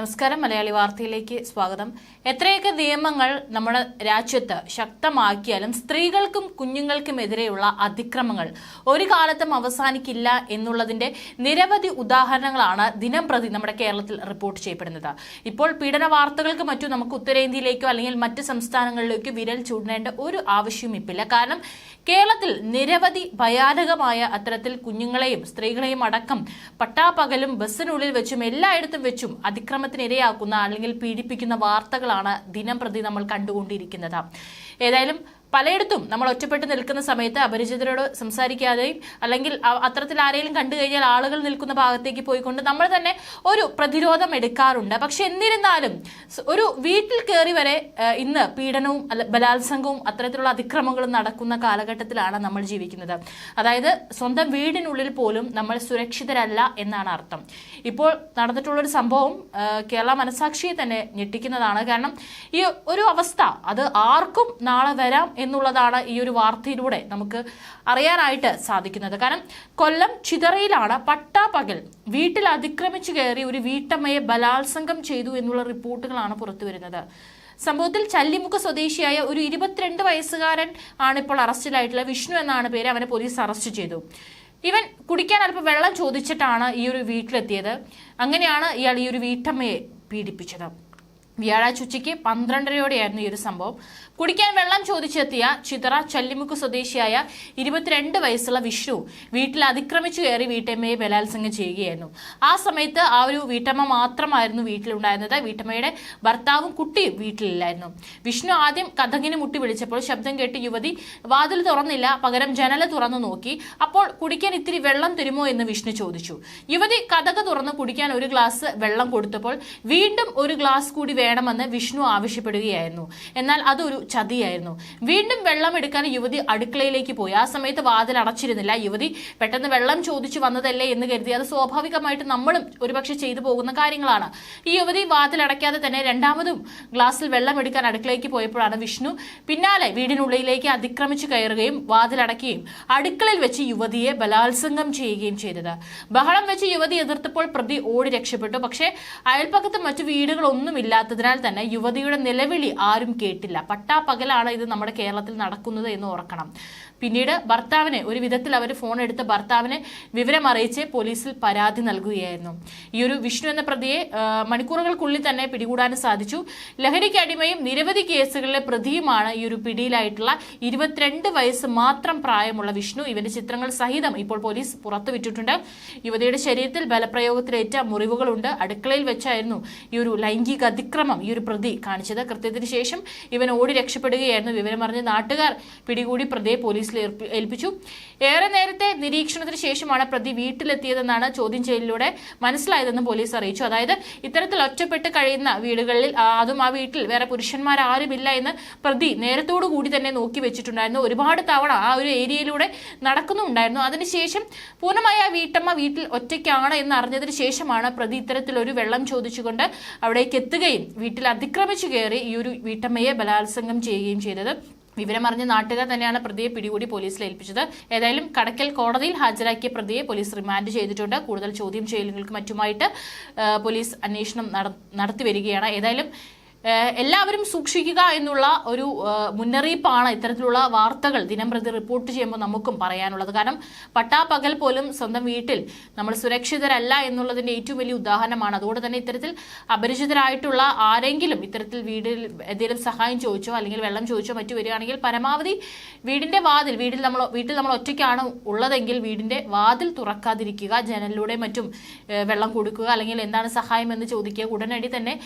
നമസ്കാരം മലയാളി വാർത്തയിലേക്ക് സ്വാഗതം. എത്രയൊക്കെ നിയമങ്ങൾ നമ്മുടെ രാജ്യത്ത് ശക്തമാക്കിയാലും സ്ത്രീകൾക്കും കുഞ്ഞുങ്ങൾക്കും കുഞ്ഞുങ്ങൾക്കുമെതിരെയുള്ള അതിക്രമങ്ങൾ ഒരു കാലത്തും അവസാനിക്കില്ല എന്നുള്ളതിന്റെ നിരവധി ഉദാഹരണങ്ങളാണ് ദിനം പ്രതി നമ്മുടെ കേരളത്തിൽ റിപ്പോർട്ട് ചെയ്യപ്പെടുന്നത്. ഇപ്പോൾ പീഡന വാർത്തകൾക്ക് മറ്റും നമുക്ക് ഉത്തരേന്ത്യയിലേക്കോ അല്ലെങ്കിൽ മറ്റ് സംസ്ഥാനങ്ങളിലേക്കോ വിരൽ ചൂടേണ്ട ഒരു ആവശ്യവും ഇപ്പില്ല. കാരണം കേരളത്തിൽ നിരവധി ഭയാനകമായ അത്തരത്തിൽ കുഞ്ഞുങ്ങളെയും സ്ത്രീകളെയും അടക്കം പട്ടാപ്പകലും ബസ്സിനുള്ളിൽ വെച്ചും എല്ലായിടത്തും വെച്ചും അതിക്രമത്തിന് ഇരയാക്കുന്ന അല്ലെങ്കിൽ പീഡിപ്പിക്കുന്ന വാർത്തകളാണ് ദിനം പ്രതി നമ്മൾ കണ്ടുകൊണ്ടിരിക്കുന്നത്. ഏതായാലും പലയിടത്തും നമ്മൾ ഒറ്റപ്പെട്ട് നിൽക്കുന്ന സമയത്ത് അപരിചിതരോട് സംസാരിക്കാതെയും അല്ലെങ്കിൽ അത്തരത്തിൽ ആരെങ്കിലും കണ്ടു കഴിഞ്ഞാൽ ആളുകൾ നിൽക്കുന്ന ഭാഗത്തേക്ക് പോയിക്കൊണ്ട് നമ്മൾ തന്നെ ഒരു പ്രതിരോധം എടുക്കാറുണ്ട്. പക്ഷെ എന്നിരുന്നാലും ഒരു വീട്ടിൽ കയറി വരെ ഇന്ന് പീഡനവും ബലാത്സംഗവും അത്തരത്തിലുള്ള അതിക്രമങ്ങളും നടക്കുന്ന കാലഘട്ടത്തിലാണ് നമ്മൾ ജീവിക്കുന്നത്. അതായത് സ്വന്തം വീടിനുള്ളിൽ പോലും നമ്മൾ സുരക്ഷിതരല്ല എന്നാണ് അർത്ഥം. ഇപ്പോൾ നടന്നിട്ടുള്ളൊരു സംഭവം കേരള മനസാക്ഷിയെ തന്നെ ഞെട്ടിക്കുന്നതാണ്. കാരണം ഈ ഒരു അവസ്ഥ അത് ആർക്കും നാളെ വരാം എന്നുള്ളതാണ് ഈ ഒരു വാർത്തയിലൂടെ നമുക്ക് അറിയാനായിട്ട് സാധിക്കുന്നത്. കാരണം കൊല്ലം ചിതറയിലാണ് പട്ടാപകൽ വീട്ടിൽ അതിക്രമിച്ചു കയറി ഒരു വീട്ടമ്മയെ ബലാത്സംഗം ചെയ്തു എന്നുള്ള റിപ്പോർട്ടുകളാണ് പുറത്തു വരുന്നത്. സംഭവത്തിൽ ചല്ലിമുഖ സ്വദേശിയായ ഒരു ഇരുപത്തിരണ്ട് വയസ്സുകാരൻ ആണ് ഇപ്പോൾ അറസ്റ്റിലായിട്ടുള്ള വിഷ്ണു എന്നാണ് പേര് അവനെ പോലീസ് അറസ്റ്റ് ചെയ്തു. ഇവൻ കുടിക്കാൻ അല്പം വെള്ളം ചോദിച്ചിട്ടാണ് ഈ ഒരു വീട്ടിലെത്തിയത്. അങ്ങനെയാണ് ഇയാൾ ഈ ഒരു വീട്ടമ്മയെ പീഡിപ്പിച്ചത്. വ്യാഴാഴ്ച ഉച്ചയ്ക്ക് പന്ത്രണ്ടരയോടെയായിരുന്നു ഈ ഒരു സംഭവം. കുടിക്കാൻ വെള്ളം ചോദിച്ചെത്തിയ ചിതറ ചല്ലിമുക്ക് സ്വദേശിയായ ഇരുപത്തിരണ്ട് വയസ്സുള്ള വിഷ്ണു വീട്ടിൽ അതിക്രമിച്ചു കയറി വീട്ടമ്മയെ ബലാത്സംഗം ചെയ്യുകയായിരുന്നു. ആ സമയത്ത് ആ ഒരു വീട്ടമ്മ മാത്രമായിരുന്നു വീട്ടിലുണ്ടായിരുന്നത്. വീട്ടമ്മയുടെ ഭർത്താവും കുട്ടിയും വീട്ടിലില്ലായിരുന്നു. വിഷ്ണു ആദ്യം കഥകിന് മുട്ടി വിളിച്ചപ്പോൾ ശബ്ദം കേട്ട് യുവതി വാതിൽ തുറന്നില്ല പകരം ജനല തുറന്നു നോക്കി. അപ്പോൾ കുടിക്കാൻ ഇത്തിരി വെള്ളം തരുമോ? എന്ന് വിഷ്ണു ചോദിച്ചു. യുവതി കഥക തുറന്ന് കുടിക്കാൻ ഒരു ഗ്ലാസ് വെള്ളം കൊടുത്തപ്പോൾ വീണ്ടും ഒരു ഗ്ലാസ് കൂടി വേണമെന്ന് വിഷ്ണു ആവശ്യപ്പെടുകയായിരുന്നു. എന്നാൽ അതൊരു ചതിയായിരുന്നു. വീണ്ടും വെള്ളം എടുക്കാൻ യുവതി അടുക്കളയിലേക്ക് പോയി. ആ സമയത്ത് വാതിൽ അടച്ചിരുന്നില്ല. യുവതി പെട്ടെന്ന് വെള്ളം ചോദിച്ചു വന്നതല്ലേ എന്ന് കരുതി. അത് സ്വാഭാവികമായിട്ട് നമ്മളും ഒരുപക്ഷെ ചെയ്തു പോകുന്ന കാര്യങ്ങളാണ്. ഈ യുവതി വാതിൽ അടയ്ക്കാതെ തന്നെ രണ്ടാമതും ഗ്ലാസ്സിൽ വെള്ളം എടുക്കാൻ അടുക്കളയിലേക്ക് പോയപ്പോഴാണ് വിഷ്ണു പിന്നാലെ വീടിനുള്ളിലേക്ക് അതിക്രമിച്ചു കയറുകയും വാതിലടയ്ക്കുകയും അടുക്കളയിൽ വെച്ച് യുവതിയെ ബലാത്സംഗം ചെയ്യുകയും ചെയ്തത്. ബഹളം വെച്ച് യുവതി എതിർത്തപ്പോൾ പ്രതി ഓടി രക്ഷപ്പെട്ടു. പക്ഷേ അയൽപ്പക്കത്ത് മറ്റു വീടുകളൊന്നും ഇല്ലാത്തതിനാൽ തന്നെ യുവതിയുടെ നിലവിളി ആരും കേട്ടില്ല. പട്ടാപ്പകലാണ് ഇത് നമ്മുടെ കേരളത്തിൽ നടക്കുന്നത് എന്ന് ഓർക്കണം. പിന്നീട് ഭർത്താവിനെ ഒരു വിധത്തിൽ അവർ ഫോൺ എടുത്ത് ഭർത്താവിനെ വിവരം അറിയിച്ച് പോലീസിൽ പരാതി നൽകുകയായിരുന്നു. ഈ ഒരു വിഷ്ണു എന്ന പ്രതിയെ മണിക്കൂറുകൾക്കുള്ളിൽ തന്നെ പിടികൂടാനും സാധിച്ചു. ലഹരിക്ക് അടിമയും നിരവധി കേസുകളിലെ പ്രതിയുമാണ് ഈ ഒരു പിടിയിലായിട്ടുള്ള ഇരുപത്തിരണ്ട് വയസ്സ് മാത്രം പ്രായമുള്ള വിഷ്ണു. ഇവന്റെ ചിത്രങ്ങൾ സഹിതം ഇപ്പോൾ പോലീസ് പുറത്തുവിട്ടിട്ടുണ്ട്. യുവതിയുടെ ശരീരത്തിൽ ബലപ്രയോഗത്തിലേറ്റ മുറിവുകളുണ്ട്. അടുക്കളയിൽ വെച്ചായിരുന്നു ഈ ഒരു ലൈംഗിക അതിക്രമം ഈ ഒരു പ്രതി കാണിച്ചത്. കൃത്യത്തിന് ശേഷം ഇവൻ ഓടി രക്ഷപ്പെടുകയായിരുന്നു. വിവരമറിഞ്ഞ് നാട്ടുകാർ പിടികൂടി പ്രതിയെ പോലീസിൽ ഏൽപ്പിച്ചു. ഏറെ നേരത്തെ നിരീക്ഷണത്തിന് ശേഷമാണ് പ്രതി വീട്ടിലെത്തിയതെന്നാണ് ചോദ്യം ചെയ്യലിലൂടെ മനസ്സിലായതെന്ന് പോലീസ് അറിയിച്ചു. അതായത് ഇത്തരത്തിൽ ഒറ്റപ്പെട്ട് കഴിയുന്ന വീടുകളിൽ അതും ആ വീട്ടിൽ വേറെ പുരുഷന്മാരാരുമില്ല എന്ന് പ്രതി നേരത്തോടു കൂടി തന്നെ നോക്കി വെച്ചിട്ടുണ്ടായിരുന്നു. ഒരുപാട് തവണ ആ ഒരു ഏരിയയിലൂടെ നടക്കുന്നുണ്ടായിരുന്നു. അതിനുശേഷം പൂർണമായ ആ വീട്ടമ്മ വീട്ടിൽ ഒറ്റയ്ക്കാണ് എന്ന് അറിഞ്ഞതിന് ശേഷമാണ് പ്രതി ഇത്തരത്തിലൊരു വെള്ളം ചോദിച്ചുകൊണ്ട് അവിടേക്ക് എത്തുകയും വീട്ടിൽ അതിക്രമിച്ചു കയറി ഈ ഒരു വീട്ടമ്മയെ ബലാത്സംഗം ചെയ്യുകയും ചെയ്തത്. വിവരമറിഞ്ഞ നാട്ടുകാർ തന്നെയാണ് പ്രതിയെ പിടികൂടി പോലീസിൽ ഏൽപ്പിച്ചത്. ഏതായാലും കടക്കൽ കോടതിയിൽ ഹാജരാക്കിയ പ്രതിയെ പോലീസ് റിമാൻഡ് ചെയ്തിട്ടുണ്ട്. കൂടുതൽ ചോദ്യം ചെയ്യലുകൾക്ക് മറ്റുമായിട്ട് പോലീസ് അന്വേഷണം നടത്തി വരികയാണ്. ഏതായാലും എല്ലാവരും സൂക്ഷിക്കുക എന്നുള്ള ഒരു മുന്നറിയിപ്പാണ് ഇത്തരത്തിലുള്ള വാർത്തകൾ ദിനംപ്രതി റിപ്പോർട്ട് ചെയ്യുമ്പോൾ നമുക്കും പറയാനുള്ളത്. കാരണം പട്ടാപ്പകൽ പോലും സ്വന്തം വീട്ടിൽ നമ്മൾ സുരക്ഷിതരല്ല എന്നുള്ളതിന്റെ ഏറ്റവും വലിയ ഉദാഹരണമാണ്. അതുകൊണ്ട് തന്നെ ഇത്തരത്തിൽ അപരിചിതരായിട്ടുള്ള ആരെങ്കിലും ഇത്തരത്തിൽ വീടിൽ എന്തെങ്കിലും സഹായം ചോദിച്ചോ അല്ലെങ്കിൽ വെള്ളം ചോദിച്ചോ മറ്റു വരികയാണെങ്കിൽ പരമാവധി വീടിന്റെ വാതിൽ വീട്ടിൽ നമ്മൾ വീട്ടിൽ നമ്മൾ ഒറ്റയ്ക്കാണ് ഉള്ളതെങ്കിൽ വീടിന്റെ വാതിൽ തുറക്കാതിരിക്കുക ജനലിലൂടെ മറ്റും വെള്ളം കൊടുക്കുക അല്ലെങ്കിൽ എന്താണ് സഹായം എന്ന് ചോദിക്കുക. ഉടനടി തന്നെ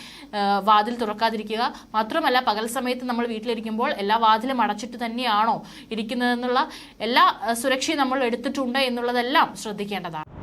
വാതിൽ വാതിൽ തുറക്കാതിരിക്കുക മാത്രമല്ല പകൽ സമയത്ത് നമ്മൾ വീട്ടിലിരിക്കുമ്പോൾ എല്ലാ വാതിലും അടച്ചിട്ട് തന്നെയാണോ ഇരിക്കുന്നതെന്നുള്ള എല്ലാ സുരക്ഷയും നമ്മൾ എടുത്തിട്ടുണ്ട് എന്നുള്ളതെല്ലാം ശ്രദ്ധിക്കേണ്ടതാണ്.